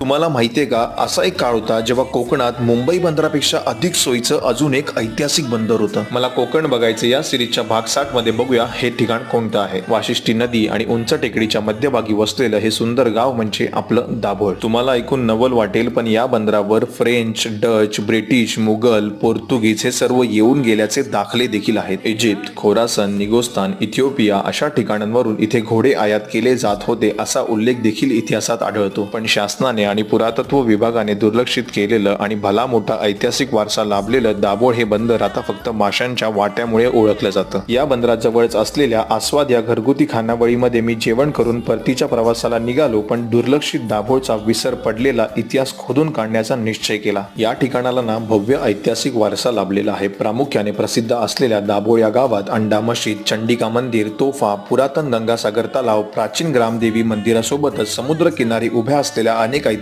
तुम्हाला माहिती आहे का? असा एक काळ होता जेव्हा कोकणात मुंबई बंदरापेक्षा अधिक सोयीचं अजून एक ऐतिहासिक बंदर होतं. मला कोकण बघायचं या सिरीजच्या भाग साठमध्ये बघूया हे ठिकाण कोणतं आहे. वाशिष्ठी नदी आणि उंच टेकडीच्या मध्यभागी वसलेलं हे सुंदर गाव म्हणजे आपलं दाभोळ. तुम्हाला ऐकून नवल वाटेल पण या बंदरावर French Dutch British Mughal Portuguese हे सर्व येऊन गेल्याचे दाखले देखील आहेत. इजिप्त खोरासन निगोस्तान इथिओपिया अशा ठिकाणांवरून इथे घोडे आयात केले जात होते असा उल्लेख देखील इतिहासात आढळतो. पण शासनाने आणि पुरातत्व विभागाने दुर्लक्षित केलेलं आणि भला मोठा ऐतिहासिक वारसा लाभलेलं दाभोळ हे बंदर आता फक्त माशांच्या वाट्यामुळे ओळखलं जातं. या बंदराजवळच असलेल्या आस्वाद या घरगुती खानावळीमध्ये मी जेवण करून परतीच्या प्रवासाला निघालो पण दुर्लक्षित दाभोळचा विसर पडलेला इतिहास खोदून काढण्याचा निश्चय केला. या ठिकाणाला ना भव्य ऐतिहासिक वारसा लाभलेला आहे. प्रामुख्याने प्रसिद्ध असलेल्या दाभोळ या गावात अंडा मशीद चंडिका मंदिर तोफा पुरातन गंगासागर तलाव प्राचीन ग्रामदेवी मंदिरासोबतच समुद्र किनारी उभ्या असलेल्या अनेक